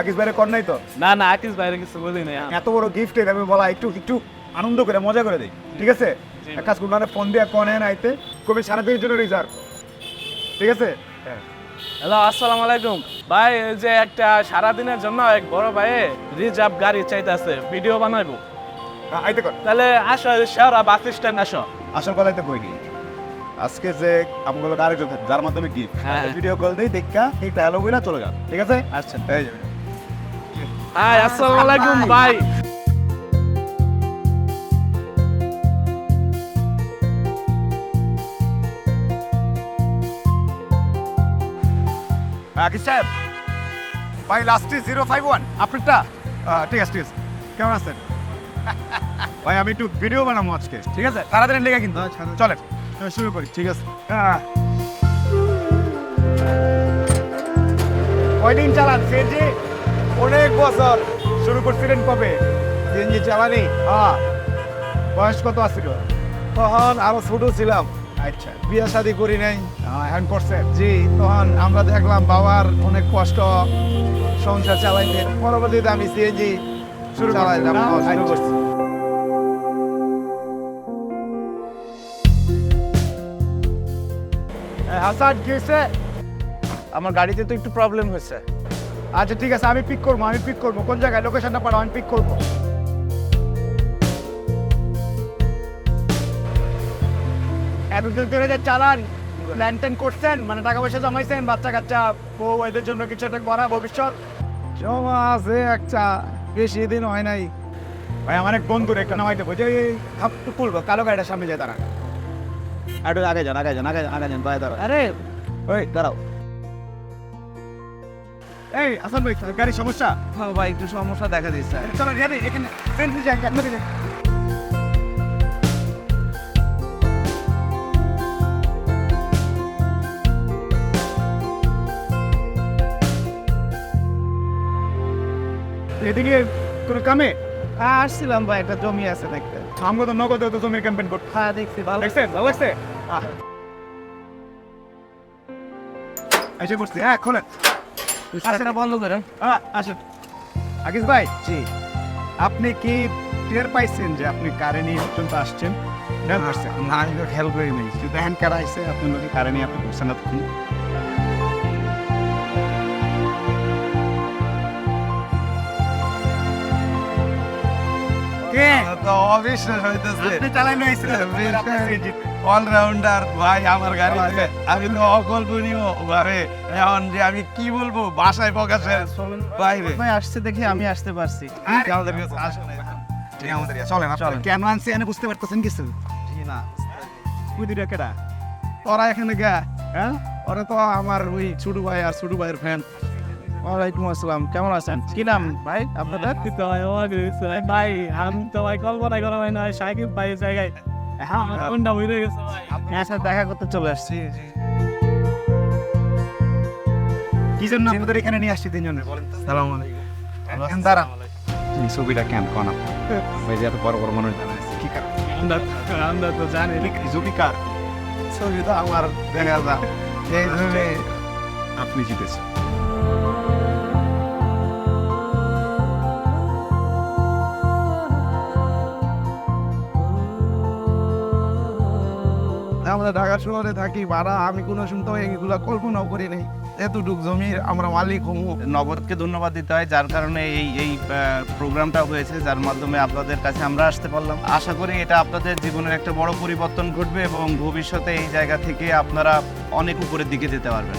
আকিস বাইরে কর নাই তো? না না আকিস বাইরে কিছু বলি নাই এত বড় গিফট আমি বলা একটু একটু আনন্দ করে মজা করে দিই ঠিক আছে। এক কাজ করুন ফোন দিয়ে কনে আইতে কবি সারাদিনের জন্য রিজার্ভ ঠিক আছে? হ্যাঁ। হ্যালো আসসালামু আলাইকুম। ভাই ওই যে একটা সারাদিনের জন্য এক বড় ভাই রিজার্ভ গাড়ি চাইতেছে ভিডিও বানাইবো। হ্যাঁ, আইতে কর। তাহলে আসো শেওড়া বাস স্ট্যান্ড আসো। আসল কথাই তো কইনি আজকে যে আমগুলো আরেকজন যার মাধ্যমে গিফট হ্যাঁ। ভিডিও কল দিই দেখা এই ডায়লগ বইলা চলে যান ঠিক আছে? আচ্ছা। এই যে হাই আসসালামু আলাইকুম ভাই আকিস সাহেব ভাই লাস্টে জিরো ফাইভ ওয়ান আপনারটা ঠিক আছে ঠিক আছে। কেমন আছেন? ভাই আমি একটু ভিডিও বানাবো আজকে। ঠিক আছে তাড়াতাড়ি লেগে কিন্তু। চলেন। হ্যাঁ, শুরু করি ঠিক আছে। আহ। কয়দিন চালান? সিএনজি অনেক বছর শুরু করছিলেন কবে? সিএনজি চালানি? হ্যাঁ বয়স কত আছিল? তখন আরও ছোট ছিলাম। আচ্ছা। বিয়ে শাদি করি নাই। এখন করছে। জি তখন আমরা দেখলাম বাবার অনেক কষ্ট সংসার চালাইতে। পরবর্তীতে আমি সিএনজি শুরু চালাইলাম শুরু করছি। হাসান কি হয়েছে? আমার গাড়িতে তো একটু প্রবলেম হয়েছে। আচ্ছা ঠিক আছে আমি পিক করব আমি পিক করব। কোন জায়গায়? লোকেশনটা পাঠাও আমি পিক করব। এতদিন ধরে যে চালান প্ল্যান ট্যান করছেন মানে টাকা পয়সা জমাইছেন বাচ্চা কাচ্চা বউ এদের জন্য কিছু একটা করা ভবিষ্যৎ? জমা আছে একটা বেশি দিন হয় নাই। ভাই আমার এক বন্ধুর একটা নামাইতে বলছে একটু খুলবো কালো গাড়িটার সামনে যায় তারা একটু আগে যান আগে যান আগে যান আগে যান বাইরে দাঁড়াও আরে ওই দাঁড়াও। এই ভাই গাড়ির সমস্যা? হ্যাঁ ভাই একটু সমস্যা দেখা দিচ্ছে। চলো এখানে যাই এদিকে কোনো কামে? হ্যাঁ আসছিলাম ভাই একটা জমি আছে দেখতে। আমগো তো নগদ তো জমির ক্যাম্পেইন করতে। হ্যাঁ দেখছি ভালো। লাগছে ভালো লাগছে? আহ। এসে করছি হ্যাঁ খোলেন। সেটা বন্ধ করেন। আসুন। আকিস ভাই জি। আপনি কি টের পাইছেন যে আপনি কারে নিয়ে পর্যন্ত আসছেন? না আমি তো খেয়াল করি নাই। শুধু হ্যান্ড কারা আইসে আপনার লোকে কারে নিয়ে আপনি করছেন অবিশ্বাস হইতেছে। অলরাউন্ডার ভাই আমার গাড়িতে আমি তো অকল্পনীয় ভাবে। এখন যে আমি কি বলব বাসায় প্রকাশের বাইরে। ভাই আসছে দেখি আমি আসতে পারছি। ঠিক আমাদের কাছে আসে না আমাদের চলেন চলেন। কেন আনছি এনে বুঝতে পারতেছেন কিছু? না। ওই দুইটা কেডা? তোরা এখানে গা। হ্যাঁ? ওরা তো আমার ওই ছোট ভাই আর ছোট ভাইয়ের ফ্যান ওয়ালাইকুম আসসালাম কেমন আছেন? কি নাম ভাই আপনাদের? ভাই আমি তো ভাই কল্পনা করা হয় না সাইকেল ভাই জায়গায়। হ্যাঁ কোনটা হয়ে। গেছে আপনার সাথে দেখা করতে চলে আসছি। কি জন্য আমাদের এখানে নিয়ে আসছি তিনজনে? বলেন তো। সালাম আলাইকুম। দাঁড়ান। ছবিটা কেন কোন ভাই যে এত বড় বড় মানুষ জানাইছে কি কারণ? আমরা আমরা তো জানি। জুবিকার ছবি তো আমার দেখা আপনি জিতেছেন। আমরা ঢাকা শহরে থাকি, ভাড়া আমি কোনো শুনতে হয় এগুলো কল্পনাও করি নাই। এতটুক জমির আমরা মালিক হমু। নগদকে ধন্যবাদ দিতে হয়, যার কারণে এই এই প্রোগ্রামটা হয়েছে, যার মাধ্যমে আপনাদের কাছে আমরা আসতে পারলাম। আশা করি এটা আপনাদের জীবনের একটা বড় পরিবর্তন ঘটবে এবং ভবিষ্যতে এই জায়গা থেকে আপনারা অনেক উপরের দিকে যেতে পারবেন।